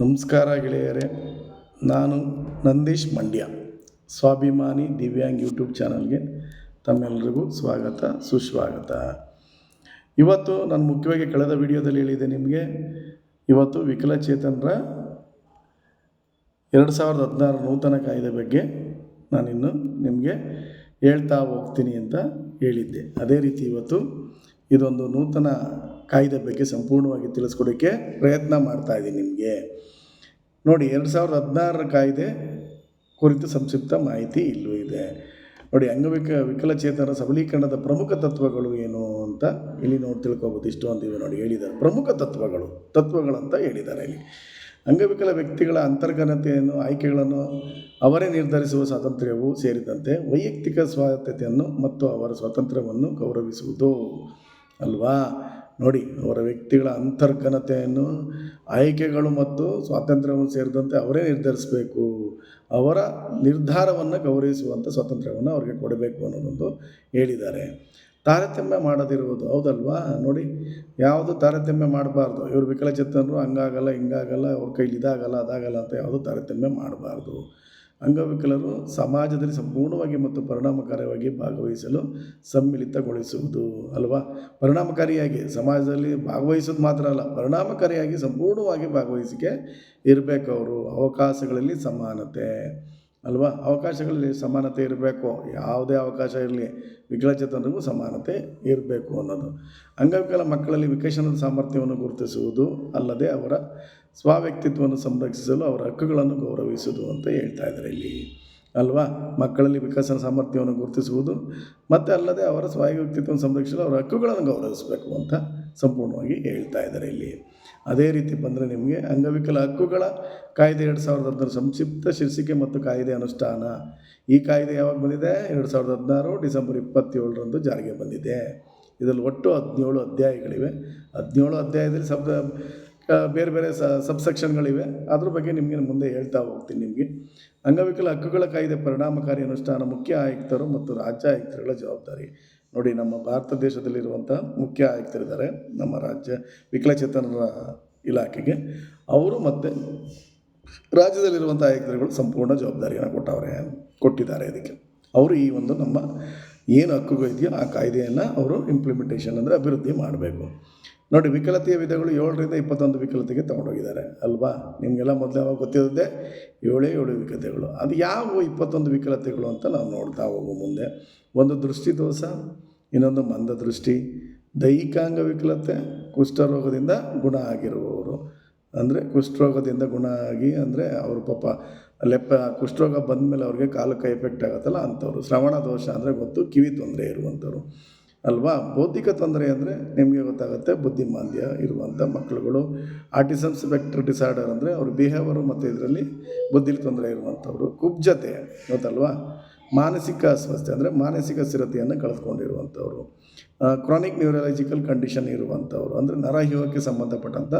ನಮಸ್ಕಾರ ಗೆಳೆಯರೇ, ನಾನು ನಂದೀಶ್ ಮಂಡ್ಯ, ಸ್ವಾಭಿಮಾನಿ ದಿವ್ಯಾಂಗ್ ಯೂಟ್ಯೂಬ್ ಚಾನಲ್ಗೆ ತಮ್ಮೆಲ್ಲರಿಗೂ ಸ್ವಾಗತ, ಸುಸ್ವಾಗತ. ಇವತ್ತು ನಾನು ಮುಖ್ಯವಾಗಿ ಕಳೆದ ವಿಡಿಯೋದಲ್ಲಿ ಹೇಳಿದೆ ನಿಮಗೆ, ಇವತ್ತು ವಿಕಲಚೇತನರ ಎರಡು ಸಾವಿರದ ಹದಿನಾರು ನೂತನ ಕಾಯ್ದೆ ಬಗ್ಗೆ ನಾನಿನ್ನು ನಿಮಗೆ ಹೇಳ್ತಾ ಹೋಗ್ತೀನಿ ಅಂತ ಹೇಳಿದ್ದೆ. ಅದೇ ರೀತಿ ಇವತ್ತು ಇದೊಂದು ನೂತನ ಕಾಯ್ದೆ ಬಗ್ಗೆ ಸಂಪೂರ್ಣವಾಗಿ ತಿಳಿಸ್ಕೊಡೋಕ್ಕೆ ಪ್ರಯತ್ನ ಮಾಡ್ತಾ ಇದ್ದೀನಿ ನಿಮಗೆ. ನೋಡಿ, ಎರಡು ಸಾವಿರದ ಹದಿನಾರರ ಕಾಯ್ದೆ ಕುರಿತು ಸಂಕ್ಷಿಪ್ತ ಮಾಹಿತಿ ಇಲ್ಲೂ ಇದೆ. ನೋಡಿ, ಅಂಗವಿಕ ವಿಕಲಚೇತನ ಸಬಲೀಕರಣದ ಪ್ರಮುಖ ತತ್ವಗಳು ಏನು ಅಂತ ಇಲ್ಲಿ ನೋಡಿ ತಿಳ್ಕೊಬೋದು. ಇಷ್ಟು ಅಂತೀವಿ ನೋಡಿ, ಹೇಳಿದ್ದಾರೆ. ಪ್ರಮುಖ ತತ್ವಗಳು, ತತ್ವಗಳಂತ ಹೇಳಿದ್ದಾರೆ ಇಲ್ಲಿ. ಅಂಗವಿಕಲ ವ್ಯಕ್ತಿಗಳ ಅಂತರ್ಗನತೆಯನ್ನು ಆಯ್ಕೆಗಳನ್ನು ಅವರೇ ನಿರ್ಧರಿಸುವ ಸ್ವಾತಂತ್ರ್ಯವು ಸೇರಿದಂತೆ ವೈಯಕ್ತಿಕ ಸ್ವಾಯತ್ತತೆಯನ್ನು ಮತ್ತು ಅವರ ಸ್ವಾತಂತ್ರ್ಯವನ್ನು ಗೌರವಿಸುವುದು. ಅಲ್ವಾ? ನೋಡಿ, ಅವರ ವ್ಯಕ್ತಿಗಳ ಅಂತರ್ಘನತೆಯನ್ನು, ಆಯ್ಕೆಗಳು ಮತ್ತು ಸ್ವಾತಂತ್ರ್ಯವನ್ನು ಸೇರಿದಂತೆ ಅವರೇ ನಿರ್ಧರಿಸಬೇಕು. ಅವರ ನಿರ್ಧಾರವನ್ನು ಗೌರವಿಸುವಂಥ ಸ್ವಾತಂತ್ರ್ಯವನ್ನು ಅವರಿಗೆ ಕೊಡಬೇಕು ಅನ್ನೋದೊಂದು ಹೇಳಿದ್ದಾರೆ. ತಾರತಮ್ಯ ಮಾಡದಿರುವುದು ಹೌದಲ್ವಾ? ನೋಡಿ, ಯಾವುದು ತಾರತಮ್ಯ ಮಾಡಬಾರ್ದು. ಇವರು ವಿಕಲಚೇತನರು, ಹಂಗಾಗಲ್ಲ, ಹಿಂಗಾಗಲ್ಲ, ಅವ್ರ ಕೈಲಿ ಇದಾಗಲ್ಲ, ಅದಾಗಲ್ಲ ಅಂತ ಯಾವುದು ತಾರತಮ್ಯ ಮಾಡಬಾರ್ದು. ಅಂಗವಿಕಲರು ಸಮಾಜದಲ್ಲಿ ಸಂಪೂರ್ಣವಾಗಿ ಮತ್ತು ಪರಿಣಾಮಕಾರಿಯಾಗಿ ಭಾಗವಹಿಸಲು ಸಮ್ಮಿಳಿತಗೊಳಿಸುವುದು ಅಲ್ವಾ? ಪರಿಣಾಮಕಾರಿಯಾಗಿ ಸಮಾಜದಲ್ಲಿ ಭಾಗವಹಿಸೋದು ಮಾತ್ರ ಅಲ್ಲ, ಪರಿಣಾಮಕಾರಿಯಾಗಿ ಸಂಪೂರ್ಣವಾಗಿ ಭಾಗವಹಿಸಿಕೆ ಇರಬೇಕು ಅವರು. ಅವಕಾಶಗಳಲ್ಲಿ ಸಮಾನತೆ, ಅಲ್ವಾ? ಅವಕಾಶಗಳಲ್ಲಿ ಸಮಾನತೆ ಇರಬೇಕು. ಯಾವುದೇ ಅವಕಾಶ ಇರಲಿ ವಿಕಲಚೇತನರಿಗೂ ಸಮಾನತೆ ಇರಬೇಕು ಅನ್ನೋದು. ಅಂಗವಿಕಲ ಮಕ್ಕಳಲ್ಲಿ ವಿಕಸನದ ಸಾಮರ್ಥ್ಯವನ್ನು ಗುರುತಿಸುವುದು ಅಲ್ಲದೆ ಅವರ ಸ್ವವ್ಯಕ್ತಿತ್ವವನ್ನು ಸಂರಕ್ಷಿಸಲು ಅವರ ಹಕ್ಕುಗಳನ್ನು ಗೌರವಿಸುವುದು ಅಂತ ಹೇಳ್ತಾ ಇದ್ದಾರೆ ಇಲ್ಲಿ. ಅಲ್ವಾ? ಮಕ್ಕಳಲ್ಲಿ ವಿಕಸನ ಸಾಮರ್ಥ್ಯವನ್ನು ಗುರುತಿಸುವುದು ಮತ್ತು ಅಲ್ಲದೆ ಅವರ ಸ್ವವ್ಯಕ್ತಿತ್ವವನ್ನು ಸಂರಕ್ಷಿಸಲು ಅವರ ಹಕ್ಕುಗಳನ್ನು ಗೌರವಿಸಬೇಕು ಅಂತ ಸಂಪೂರ್ಣವಾಗಿ ಹೇಳ್ತಾ ಇದ್ದಾರೆ ಇಲ್ಲಿ. ಅದೇ ರೀತಿ ಬಂದರೆ ನಿಮಗೆ ಅಂಗವಿಕಲ ಹಕ್ಕುಗಳ ಕಾಯ್ದೆ ಎರಡು ಸಾವಿರದ ಹದಿನಾರು ಸಂಕ್ಷಿಪ್ತ ಶೀರ್ಷಿಕೆ ಮತ್ತು ಕಾಯ್ದೆ ಅನುಷ್ಠಾನ. ಈ ಕಾಯ್ದೆ ಯಾವಾಗ ಬಂದಿದೆ? ಎರಡು ಸಾವಿರದ ಹದಿನಾರು ಡಿಸೆಂಬರ್ ಇಪ್ಪತ್ತೇಳರಂದು ಜಾರಿಗೆ ಬಂದಿದೆ. ಇದರಲ್ಲಿ ಒಟ್ಟು ಹದಿನೇಳು ಅಧ್ಯಾಯಗಳಿವೆ. ಹದಿನೇಳು ಅಧ್ಯಾಯದಲ್ಲಿ ಸಬ್ ಬೇರೆ ಬೇರೆ ಸ, ಸಬ್ಸೆಕ್ಷನ್ಗಳಿವೆ. ಅದ್ರ ಬಗ್ಗೆ ನಿಮಗೆ ಮುಂದೆ ಹೇಳ್ತಾ ಹೋಗ್ತೀನಿ ನಿಮಗೆ. ಅಂಗವಿಕಲ ಹಕ್ಕುಗಳ ಕಾಯ್ದೆ ಪರಿಣಾಮಕಾರಿ ಅನುಷ್ಠಾನ ಮುಖ್ಯ ಆಯುಕ್ತರು ಮತ್ತು ರಾಜ್ಯ ಆಯುಕ್ತರುಗಳ ಜವಾಬ್ದಾರಿ. ನೋಡಿ, ನಮ್ಮ ಭಾರತ ದೇಶದಲ್ಲಿರುವಂಥ ಮುಖ್ಯ ಆಯುಕ್ತರಿದ್ದಾರೆ. ನಮ್ಮ ರಾಜ್ಯ ವಿಕಲಚೇತನರ ಇಲಾಖೆಗೆ. ಅವರು ಮತ್ತು ರಾಜ್ಯದಲ್ಲಿರುವಂಥ ಆಯುಕ್ತರುಗಳು ಸಂಪೂರ್ಣ ಜವಾಬ್ದಾರಿಯನ್ನು ಕೊಟ್ಟವರೆ, ಕೊಟ್ಟಿದ್ದಾರೆ ಇದಕ್ಕೆ ಅವರು ಈ ಒಂದು ನಮ್ಮ ಏನು ಹಕ್ಕುಗಳು ಇದೆಯೋ ಆ ಕಾಯ್ದೆಯನ್ನು ಅವರು ಇಂಪ್ಲಿಮೆಂಟೇಷನ್ ಅಂದರೆ ಅಭಿವೃದ್ಧಿ ಮಾಡಬೇಕು. ನೋಡಿ, ವಿಕಲತೆಯ ವಿಧಗಳು ಏಳರಿಂದ ಇಪ್ಪತ್ತೊಂದು ವಿಕಲತೆಗೆ ತೊಗೊಂಡೋಗಿದ್ದಾರೆ, ಅಲ್ವಾ? ನಿಮಗೆಲ್ಲ ಮೊದಲು ಯಾವಾಗ ಗೊತ್ತಿರೋದೇ ಏಳೇ ಏಳು ವಿಕಲತೆಗಳು. ಅದು ಯಾವ ಇಪ್ಪತ್ತೊಂದು ವಿಕಲತೆಗಳು ಅಂತ ನಾವು ನೋಡ್ತಾ ಹೋಗುವ ಮುಂದೆ. ಒಂದು ದೃಷ್ಟಿ ದೋಷ, ಇನ್ನೊಂದು ಮಂದ ದೃಷ್ಟಿ, ದೈಹಿಕಾಂಗ ವಿಕಲತೆ ಕುಷ್ಠರೋಗದಿಂದ ಗುಣ ಆಗಿರುವವರು. ಅಂದರೆ ಕುಷ್ಠರೋಗದಿಂದ ಗುಣ ಆಗಿ, ಅಂದರೆ ಅವರು ಪಾಪ ಲೆಪ್ಪ ಕುಷ್ಠರೋಗ ಬಂದಮೇಲೆ ಅವ್ರಿಗೆ ಕಾಲಕ್ಕೆ ಎಫೆಕ್ಟ್ ಆಗುತ್ತಲ್ಲ ಅಂಥವ್ರು ಶ್ರವಣ ದೋಷ ಅಂದರೆ ಗೊತ್ತು, ಕಿವಿ ತೊಂದರೆ ಇರುವಂಥವ್ರು. ಅಲ್ವಾ? ಬೌದ್ಧಿಕ ತೊಂದರೆ ಅಂದರೆ ನಿಮಗೆ ಗೊತ್ತಾಗುತ್ತೆ ಬುದ್ಧಿಮಾಂದ್ಯ ಇರುವಂಥ ಮಕ್ಕಳುಗಳು. ಆಟಿಸಮ್ ಸ್ಪೆಕ್ಟ್ರ್ ಡಿಸಾರ್ಡರ್ ಅಂದರೆ ಅವ್ರ ಬಿಹೇವರು ಮತ್ತು ಇದರಲ್ಲಿ ಬುದ್ಧಿಲಿ ತೊಂದರೆ ಇರುವಂಥವ್ರು ಕುಬ್ಜತೆ ಗೊತ್ತಲ್ವಾ? ಮಾನಸಿಕ ಅಸ್ವಸ್ಥೆ ಅಂದರೆ ಮಾನಸಿಕ ಸ್ಥಿರತೆಯನ್ನು ಕಳೆದುಕೊಂಡಿರುವಂಥವ್ರು ಕ್ರಾನಿಕ್ ನ್ಯೂರಾಲಜಿಕಲ್ ಕಂಡೀಷನ್ ಇರುವಂಥವ್ರು ಅಂದರೆ ನರಹ್ಯೂಹಕ್ಕೆ ಸಂಬಂಧಪಟ್ಟಂಥ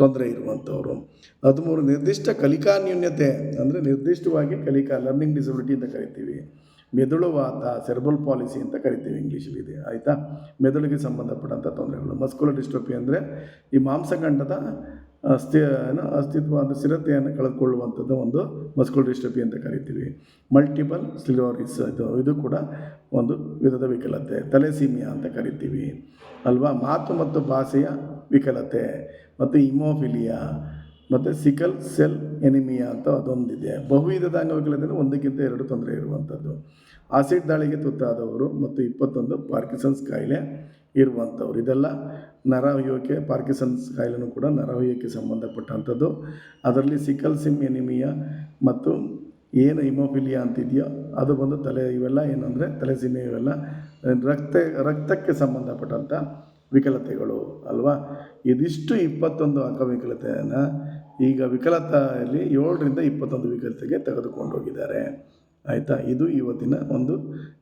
ತೊಂದರೆ ಇರುವಂಥವ್ರು ಹದಿಮೂರು, ನಿರ್ದಿಷ್ಟ ಕಲಿಕಾ ನ್ಯೂನ್ಯತೆ ಅಂದರೆ ನಿರ್ದಿಷ್ಟವಾಗಿ ಕಲಿಕಾ ಲರ್ನಿಂಗ್ ಡಿಸಬಿಲಿಟಿ ಅಂತ ಕರಿತೀವಿ. ಮೆದುಳುವಾತ ಸೆರ್ಬಲ್ ಪಾಲಿಸಿ ಅಂತ ಕರಿತೀವಿ ಇಂಗ್ಲೀಷಲ್ಲಿ ಇದೆ, ಆಯಿತಾ? ಮೆದುಳಿಗೆ ಸಂಬಂಧಪಟ್ಟಂಥ ತೊಂದರೆಗಳು. ಮಸ್ಕುಲರ್ ಡಿಸ್ಟ್ರೋಪಿ ಅಂದರೆ ಈ ಮಾಂಸಖಂಡದ ಅಸ್ಥಿ ಏನು, ಅಸ್ತಿತ್ವ ಅಂದರೆ ಸ್ಥಿರತೆಯನ್ನು ಕಳೆದುಕೊಳ್ಳುವಂಥದ್ದು ಒಂದು ಮಸ್ಕುಲರ್ ಡಿಸ್ಟ್ರೋಪಿ ಅಂತ ಕರಿತೀವಿ. ಮಲ್ಟಿಪಲ್ ಸ್ಲಿರೋರಿಸ್ ಇದು ಇದು ಕೂಡ ಒಂದು ವಿಧದ ವಿಕಲತೆ. ತಲೆಸೀಮಿಯಾ ಅಂತ ಕರಿತೀವಿ. ಅಲ್ವಾ? ಮಾತು ಮತ್ತು ಭಾಷೆಯ ವಿಕಲತೆ. ಮತ್ತು ಇಮೋಫಿಲಿಯಾ ಮತ್ತು ಸಿಕಲ್ ಸೆಲ್ ಎನಿಮಿಯಾ ಅಂತ ಅದೊಂದಿದೆ. ಬಹುವಿಧದ ಅಂಗವಿಕಲತೆ ಒಂದಕ್ಕಿಂತ ಎರಡು ತೊಂದರೆ ಇರುವಂಥದ್ದು. ಆಸಿಡ್ ದಾಳಿಗೆ ತುತ್ತಾದವರು ಮತ್ತು ಇಪ್ಪತ್ತೊಂದು ಪಾರ್ಕಿಸನ್ಸ್ ಕಾಯಿಲೆ ಇರುವಂಥವ್ರು. ಇದೆಲ್ಲ ನರವ್ಯೂಹಕ್ಕೆ ಪಾರ್ಕಿಸನ್ಸ್ ಕಾಯಿಲೆನೂ ಕೂಡ ನರವ್ಯೂಹಕ್ಕೆ ಸಂಬಂಧಪಟ್ಟಂಥದ್ದು. ಅದರಲ್ಲಿ ಸಿಕಲ್ ಸಿಮ್ ಎನಿಮಿಯಾ ಮತ್ತು ಏನು ಹಿಮೋಫಿಲಿಯಾ ಅಂತಿದೆಯೋ, ಅದು ಬಂದು ತಲೆ ಇವೆಲ್ಲ ಏನಂದರೆ ತಲೆ ತಲೆಸೀಮೆ ಇವೆಲ್ಲ ರಕ್ತ, ರಕ್ತಕ್ಕೆ ಸಂಬಂಧಪಟ್ಟಂಥ ವಿಕಲತೆಗಳು ಅಲ್ವಾ? ಇದಿಷ್ಟು ಇಪ್ಪತ್ತೊಂದು ಅಂಗವಿಕಲತೆಯನ್ನು ಈಗ ವಿಕಲತೆಯಲ್ಲಿ ಏಳರಿಂದ ಇಪ್ಪತ್ತೊಂದು ವಿಕಲತೆಗೆ ತೆಗೆದುಕೊಂಡು ಹೋಗಿದ್ದಾರೆ ಆಯಿತಾ? ಇದು ಇವತ್ತಿನ ಒಂದು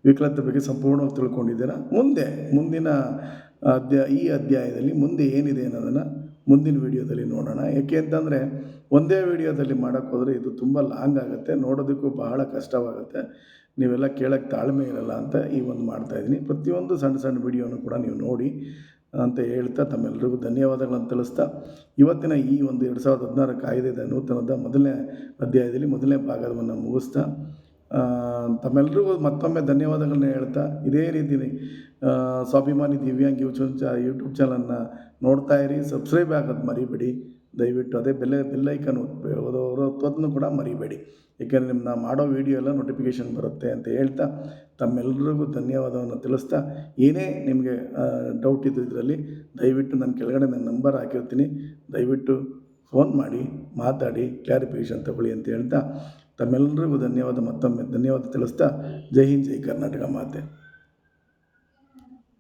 ವಿಕಲತೆ ಬಗ್ಗೆ ಸಂಪೂರ್ಣವಾಗಿ ತಿಳ್ಕೊಂಡಿದ್ದೀರಾ? ಮುಂದೆ, ಮುಂದಿನ ಅಧ್ಯಾಯ ಈ ಅಧ್ಯಾಯದಲ್ಲಿ ಮುಂದೆ ಏನಿದೆ ಅನ್ನೋದನ್ನು ಮುಂದಿನ ವಿಡಿಯೋದಲ್ಲಿ ನೋಡೋಣ. ಯಾಕೆ ಅಂತಂದರೆ, ಒಂದೇ ವಿಡಿಯೋದಲ್ಲಿ ಮಾಡೋಕ್ಕೆ ಹೋದರೆ ಇದು ತುಂಬ ಲಾಂಗ್ ಆಗುತ್ತೆ, ನೋಡೋದಕ್ಕೂ ಬಹಳ ಕಷ್ಟವಾಗುತ್ತೆ. ನೀವೆಲ್ಲ ಕೇಳೋಕ್ಕೆ ತಾಳ್ಮೆ ಇರಲ್ಲ ಅಂತ ಈ ಒಂದು ಮಾಡ್ತಾಯಿದ್ದೀನಿ ಪ್ರತಿಯೊಂದು ಸಣ್ಣ ಸಣ್ಣ ವಿಡಿಯೋನು ಕೂಡ ನೀವು ನೋಡಿ ಅಂತ ಹೇಳ್ತಾ ತಮ್ಮೆಲ್ಲರಿಗೂ ಧನ್ಯವಾದಗಳನ್ನು ತಿಳಿಸ್ತಾ ಇವತ್ತಿನ ಈ ಒಂದು ಎರಡು ಸಾವಿರದ ಹದಿನಾರು ಕಾಯ್ದೆದ ನೂತನದ ಮೊದಲನೇ ಅಧ್ಯಾಯದಲ್ಲಿ ಮೊದಲನೇ ಭಾಗವನ್ನು ಮುಗಿಸ್ತಾ ತಮ್ಮೆಲ್ಲರಿಗೂ ಮತ್ತೊಮ್ಮೆ ಧನ್ಯವಾದಗಳನ್ನ ಹೇಳ್ತಾ ಇದೇ ರೀತಿ ಸ್ವಾಭಿಮಾನಿ ದಿವ್ಯಾಂಗ್ ಯೂಟ್ಯೂಬ್ ಯೂಟ್ಯೂಬ್ ಚಾನಲನ್ನು ನೋಡ್ತಾ ಇರಿ, ಸಬ್ಸ್ಕ್ರೈಬ್ ಆಗೋದು ಮರಿಬೇಡಿ. ದಯವಿಟ್ಟು ಅದೇ ಬೆಲ್ಲ ಬೆಲ್ಲೈಕನ್ ಒತ್ತೋದನ್ನು ಕೂಡ ಮರಿಬೇಡಿ. ಏಕೆಂದರೆ ನಿಮ್ಮ ನಾವು ಮಾಡೋ ವೀಡಿಯೋ ಎಲ್ಲ ನೋಟಿಫಿಕೇಷನ್ ಬರುತ್ತೆ ಅಂತ ಹೇಳ್ತಾ ತಮ್ಮೆಲ್ಲರಿಗೂ ಧನ್ಯವಾದವನ್ನು ತಿಳಿಸ್ತಾ ಏನೇ ನಿಮಗೆ ಡೌಟ್ ಇದ್ದು ಇದರಲ್ಲಿ ದಯವಿಟ್ಟು ನನ್ನ ಕೆಳಗಡೆ ನನ್ನ ನಂಬರ್ ಹಾಕಿರ್ತೀನಿ. ದಯವಿಟ್ಟು ಫೋನ್ ಮಾಡಿ, ಮಾತಾಡಿ ಕ್ಲಾರಿಫಿಕೇಷನ್ ತಗೊಳ್ಳಿ ಅಂತ ಹೇಳ್ತಾ ತಮ್ಮೆಲ್ಲರಿಗೂ ಧನ್ಯವಾದ ಮತ್ತೊಮ್ಮೆ ಧನ್ಯವಾದ ತಿಳಿಸ್ತಾ. ಜೈ ಹಿಂದ್, ಜೈ ಕರ್ನಾಟಕ ಮಾತೆ.